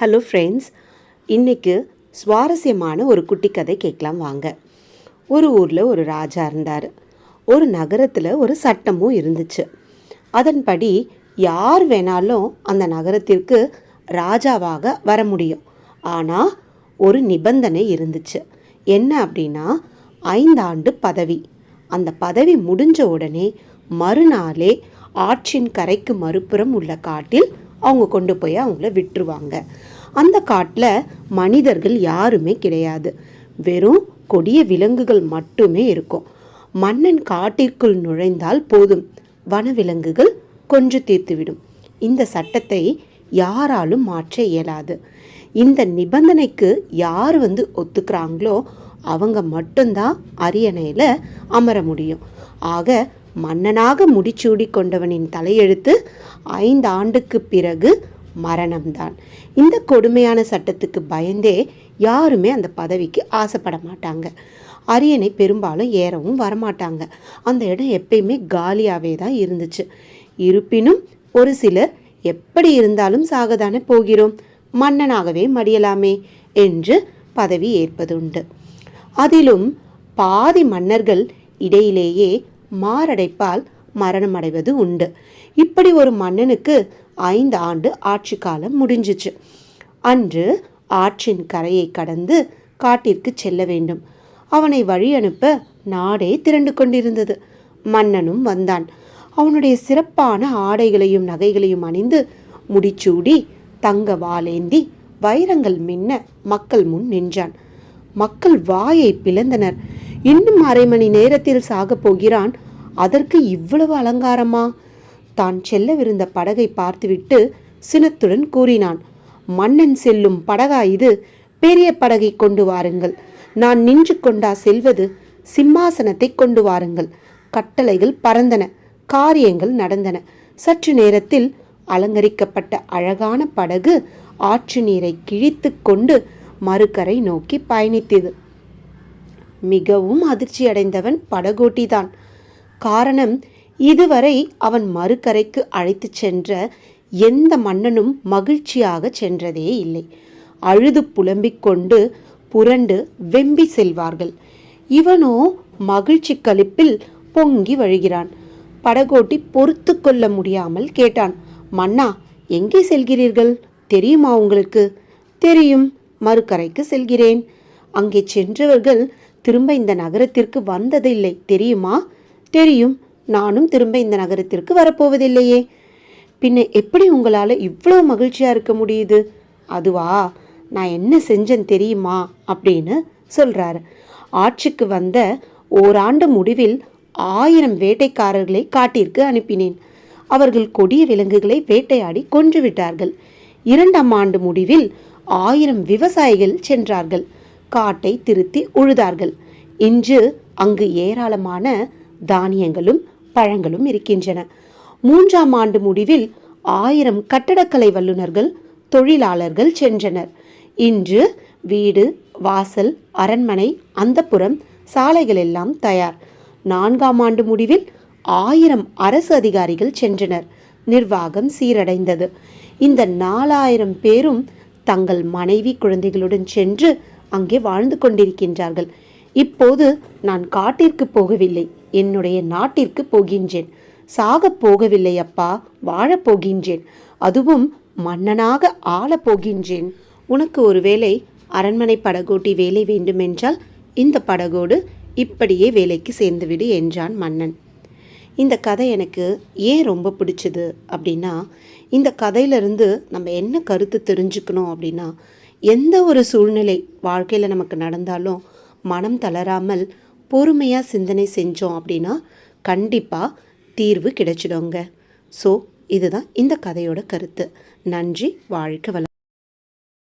Hello friends இன்றைக்கு சுவாரஸ்யமான ஒரு குட்டி கதை கேட்கலாம் வாங்க. ஒரு ஊரில் ஒரு ராஜா இருந்தார். ஒரு நகரத்தில் ஒரு சட்டமும் இருந்துச்சு. அதன்படி யார் வேணாலும் அந்த நகரத்திற்கு ராஜாவாக வர முடியும். ஆனால் ஒரு நிபந்தனை இருந்துச்சு. என்ன அப்படின்னா ஐந்தாண்டு பதவி. அந்த பதவி முடிஞ்ச உடனே மறுநாளே ஆற்றின் கரைக்கு மறுபுறம் உள்ள காட்டில் அவங்க கொண்டு போய் அவங்கள விட்டுருவாங்க. அந்த காட்டில் மனிதர்கள் யாருமே கிடையாது. வெறும் கொடிய விலங்குகள் மட்டுமே இருக்கும். மன்னன் காட்டிற்குள் நுழைந்தால் போதும். வனவிலங்குகள் கொஞ்சம் தீர்த்துவிடும். இந்த சட்டத்தை யாராலும் மாற்ற இயலாது. இந்த நிபந்தனைக்கு யார் வந்து ஒத்துக்கிறாங்களோ அவங்க மட்டும்தான் அரியணையில் அமர முடியும். ஆக மன்னனாக முடிச்சூடி கொண்டவனின் தலையெழுத்து ஐந்து ஆண்டுக்கு பிறகு மரணம்தான். இந்த கொடுமையான சட்டத்துக்கு பயந்தே யாருமே அந்த பதவிக்கு ஆசைப்பட மாட்டாங்க. அரியணை பெரும்பாலும் ஏறவும் வரமாட்டாங்க. அந்த இடம் எப்பயுமே காலியாகவே தான் இருந்துச்சு. இருப்பினும் ஒரு சிலர் எப்படி இருந்தாலும் சாகதானே போகிறோம் மன்னனாகவே மடியலாமே என்று பதவி ஏற்பதுண்டு. அதிலும் பாதி மன்னர்கள் இடையிலேயே மாரடைப்பால் மரணம் அடைவது உண்டு. இப்படி ஒரு மன்னனுக்கு ஐந்து ஆண்டு ஆட்சி காலம் முடிஞ்சிச்சு. அன்று ஆற்றின் கரையை கடந்து காட்டிற்கு செல்ல வேண்டும். அவனை வழி அனுப்ப நாடே திரண்டு கொண்டிருந்தது. மன்னனும் வந்தான். அவனுடைய சிறப்பான ஆடைகளையும் நகைகளையும் அணிந்து முடிச்சூடி தங்க வாலேந்தி வைரங்கள் மின்ன மக்கள் முன் நின்றான். மக்கள் வாயை பிளந்தனர். இன்னும் அரை மணி நேரத்தில் சாகப் போகிறான். அதற்கு இவ்வளவு அலங்காரமா? தான் செல்லவிருந்த படகை பார்த்துவிட்டு சினத்துடன் கூறினான். மன்னன் செல்லும் படகா இது? பெரிய படகை கொண்டு வாருங்கள். நான் நின்று கொண்டா செல்வது? சிம்மாசனத்தை கொண்டு வாருங்கள். கட்டளைகள் பறந்தன. காரியங்கள் நடந்தன. சற்று நேரத்தில் அலங்கரிக்கப்பட்ட அழகான படகு ஆற்று நீரை கிழித்து கொண்டு மறுக்கரை நோக்கி பயணித்தது. மிகவும் அதிர்ச்சி அடைந்தவன் படகோட்டிதான். காரணம் இதுவரை அவன் மறுக்கரைக்கு அழைத்துச் சென்ற எந்த மன்னனும் மகிழ்ச்சியாக சென்றதே இல்லை. அழுது புலம்பிக் கொண்டு புரண்டு வெம்பி செல்வார்கள். இவனோ மகிழ்ச்சி கழிப்பில் பொங்கி வழிகிறான். படகோட்டி பொறுத்து கொள்ள முடியாமல் கேட்டான் மன்னா எங்கே செல்கிறீர்கள்? தெரியுமா உங்களுக்கு? தெரியும் மறுக்கரைக்கு செல்கிறேன். அங்கே சென்றவர்கள் திரும்ப இந்த நகரத்திற்கு வந்ததில்லை தெரியுமா? தெரியும். நானும் திரும்ப இந்த நகரத்திற்கு வரப்போவதில்லையே. பின்ன எப்படி உங்களால் இவ்வளோ மகிழ்ச்சியாக இருக்க முடியுது? அதுவா? நான் என்ன செஞ்சேன் தெரியுமா? அப்படின்னு சொல்கிறாரு ஆட்சிக்கு வந்த ஓராண்டு முடிவில் ஆயிரம் வேட்டைக்காரர்களை காட்டிற்கு அனுப்பினேன். அவர்கள் கொடிய விலங்குகளை வேட்டையாடி கொன்று விட்டார்கள். இரண்டாம் ஆண்டு முடிவில் ஆயிரம் விவசாயிகள் சென்றார்கள். காட்டை திருத்தி உழுதார்கள். இன்று அங்கு ஏராளமான தானியங்களும் பழங்களும் இருக்கின்றன. மூன்றாம் ஆண்டு முடிவில் ஆயிரம் கட்டடக்கலை வல்லுநர்கள் தொழிலாளர்கள் சென்றனர். இன்று வீடு வாசல் அரண்மனை அந்தப்புறம் சாலைகள் எல்லாம் தயார். நான்காம் ஆண்டு முடிவில் ஆயிரம் அரசு அதிகாரிகள் சென்றனர். நிர்வாகம் சீரடைந்தது. இந்த நாலாயிரம் பேரும் தங்கள் மனைவி குழந்தைகளுடன் சென்று அங்கே வாழ்ந்து கொண்டிருக்கின்றார்கள். இப்போது நான் காட்டிற்கு போகவில்லை என்னுடைய நாட்டிற்கு போகின்றேன். சாகப் போகவில்லை அப்பா வாழப் போகின்றேன். அதுவும் மன்னனாக ஆளப் போகின்றேன். உனக்கு ஒருவேளை அரண்மனை படகோட்டி வேலை வேண்டுமென்றால் இந்த படகோடு இப்படியே வேலைக்கு சேர்ந்துவிடு என்றான் மன்னன். இந்த கதை எனக்கு ஏன் ரொம்ப பிடிச்சது அப்படின்னா இந்த கதையிலிருந்து நம்ம என்ன கருத்து தெரிஞ்சுக்கணும் அப்படின்னா எந்த ஒரு சூழ்நிலை வாழ்க்கையில் நமக்கு நடந்தாலும் மனம் தளராமல் பொறுமையாக சிந்தனை செஞ்சோம் அப்படின்னா கண்டிப்பாக தீர்வு கிடைச்சிடுங்க ஸோ இதுதான் இந்த கதையோட கருத்து. நன்றி வாழ்க்கை வளம்.